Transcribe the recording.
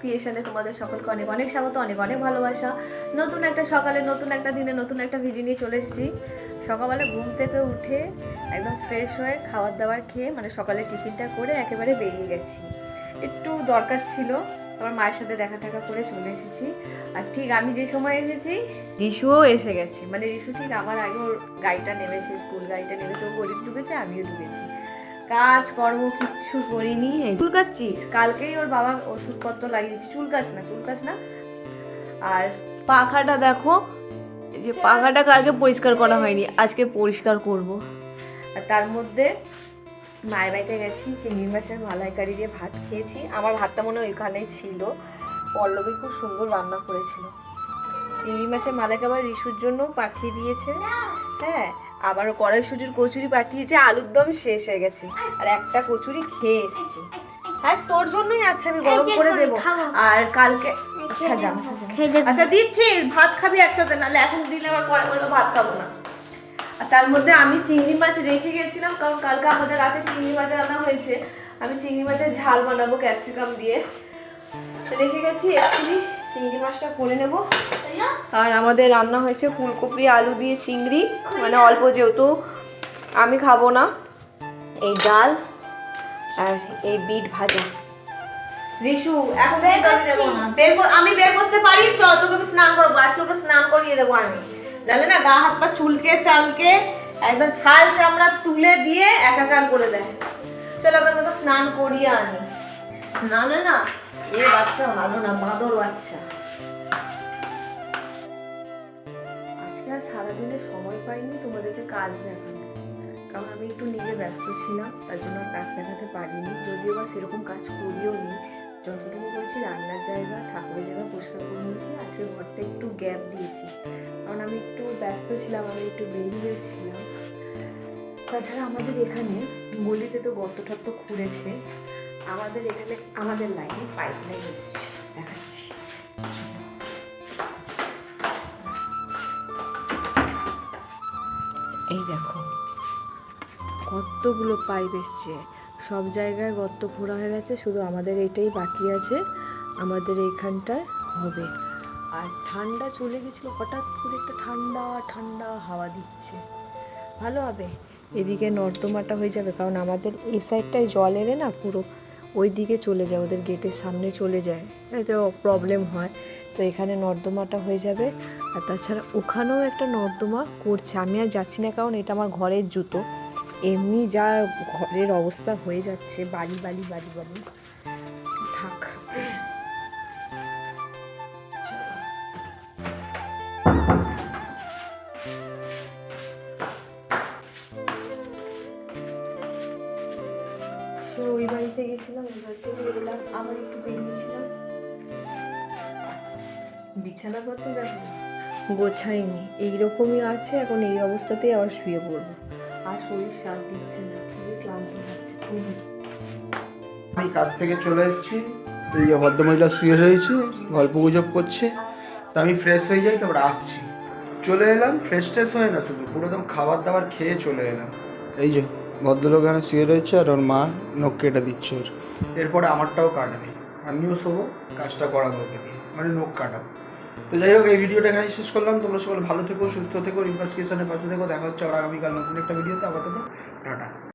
ক্রিয়েশনে তোমাদের সকলকে অনেক অনেক স্বাগত, অনেক অনেক ভালোবাসা। নতুন একটা সকালে, নতুন একটা দিনে, নতুন একটা ভিডিও নিয়ে চলে এসেছি। সকালবেলা ঘুম থেকে উঠে একদম ফ্রেশ হয়ে খাবার দাবার খেয়ে মানে সকালে টিফিনটা করে একেবারে বেরিয়ে গেছি। একটু দরকার ছিল আমার মায়ের সাথে দেখা টাকা করে চলে এসেছি। আর ঠিক আমি যে সময় এসেছি, রিশুও এসে গেছে। মানে রিশু ঠিক আমার আগে ওর গাড়িটা নেমেছে স্কুল গাড়িটা নেমেছে, ও গরিব ঢুকেছে, আমিও ঢুকেছি। কাজ কর্ম কিচ্ছু করিনি। এই চুল কাচ্ছিস কালকেই ওর বাবা ওষুধপত্র লাগিয়েছি। চুল কাচ না চুল কাচ না। আর পাখাটা দেখো যে পাখাটা কালকে পরিষ্কার করা হয়নি আজকে পরিষ্কার করব। আর তার মধ্যে মায়ের বাড়িতে গেছি চিংড়ি মাছের মালাইকারি দিয়ে ভাত খেয়েছি। আমার ভাতটা মনে হয় ওইখানেই ছিল। পল্লবী খুব সুন্দর রান্না করেছিল। চিংড়ি মাছের মালাইকা আবার রিসুর জন্য পাঠিয়ে দিয়েছে। হ্যাঁ আবার কড়াইশুটির কচুরি পাঠিয়েছে আলুর দম শেষ হয়ে গেছে। আর একটা কচুরি খেয়ে এসেছি। হ্যাঁ তোর জন্যই আচ্ছা আমি গরম করে দেবো। আর কালকে আচ্ছা যা আচ্ছা, দিচ্ছি ভাত খাবি একসাথে নাহলে এখন দিলে আবার পরে বলল ভাত খাব না। আর তার মধ্যে আমি চিংড়ি মাছ রেখে গেছিলাম কারণ কালকে আমাদের রাতে চিংড়ি মাছ রান্না হয়েছে। আমি চিংড়ি মাছের ঝাল বানাবো ক্যাপসিকাম দিয়ে। রেখে গেছি এক্ষুনি চিংড়ি মাছটা করে নেব। আর আমাদের রান্না হয়েছে ফুলকপি আলু দিয়ে চিংড়ি। মানে অল্প যেহেতু আমি খাব না। এই ডাল আর এই বিট ভাজা। রিশু এখন বের কর- আমি বের করতে পারি চল তোকে আমি স্নান করব। আজকে ওকে স্নান করিয়ে দেবো আমি। জানে না গা হাত পা চুলকে চালকে একদম ছাল চামড়া তুলে দিয়ে একাকার করে দেয়। চলো এখন তোকে স্নান করিয়ে আনি। না না না এ বাচ্চা ভালো না, বাঁদর বাচ্চা। আজকে আর সারাদিনে সময় পাইনি, তোমাদেরকে কাজ দেখানো কারণ আমি একটু নিজে ব্যস্ত ছিলাম, তার জন্য কাজ দেখাতে পারিনি। যদিও বা সেরকম কাজ করিও নি। যতটুকু করেছি রান্নার জায়গা, ঠাকুরের জায়গা পরিষ্কার করে নিয়েছি, আজকে ঘরটা একটু গ্যাপ দিয়েছি। কারণ আমি একটু ব্যস্ত ছিলাম, আমি একটু বেরিয়ে ছিলাম তাছাড়া আমাদের এখানে গলিতে তো গর্ত টর্ত খুঁড়েছে। আমাদের এখানে, আমাদের লাইনে পাইপ লাইন এসছে। দেখাচ্ছি। এই দেখো, কতগুলো পাইপ এসছে। সব জায়গায় গর্ত খোঁড়া হয়ে গেছে, শুধু আমাদের এটাই বাকি আছে। আমাদের এইখানটায় হবে। আর ঠান্ডা চলে গেছিল, হঠাৎ করে একটা ঠান্ডা ঠান্ডা হাওয়া দিচ্ছে। ভালো হবে। এদিকে নর্দমাটা হয়ে যাবে, কারণ আমাদের এই সাইডটায় জল এলে না পুরো ওই দিকে চলে যায়, ওদের গেটের সামনে চলে যায়। এতে প্রবলেম হয়। তো এখানে নর্দমাটা হয়ে যাবে। আর তাছাড়া ওখানেও একটা নর্দমা করছে। আমি আর যাচ্ছি না কারণ এটা আমার ঘরের জুতো। এমনি যা ঘরের অবস্থা হয়ে যাচ্ছে, বাড়ি বাড়ি বাড়ি বাড়ি। থাক। ওই বাড়িতে গেছিলাম, ওই বাড়ি থেকে এলাম, আবার একটু বেরিয়েছিলাম বিছানাপত্র দেখো গোছাইনি এইরকমই আছে, এখন এই অবস্থাতেই আবার শুয়ে পড়ব। আর শরীর সাথ দিচ্ছে না, খুবই ক্লান্ত লাগছে, খুবই। আমি কাজ থেকে চলে এসেছি, এই যে ভদ্রমহিলা শুয়ে রয়েছে, গল্প গুজব করছে। তো আমি ফ্রেশ হয়ে যাই, তারপর আসছি। চলে এলাম ফ্রেশ ট্রেশ হয়ে না শুধু, পুরো একদম খাবার দাবার খেয়ে চলে এলাম। এই যে। ভদ্রলোক এখানে শুয়ে রয়েছে আর ওর মা নখ কেটে দিচ্ছে ওর। এরপরে আমারটাও কাটবে। আমিও শোবো, কাজটা করাবো ওকে দিয়ে মানে নখ কাটাবো। তো যাই হোক, এই ভিডিওটা এখানে শেষ করলাম। তোমরা সকল ভালো থেকো, সুস্থ থেকো ইনভেস্টিগেশনের পাশে থেকো। দেখা হচ্ছে আবার আগামীকাল নতুন একটা ভিডিওতে। আপাতত, টাটা।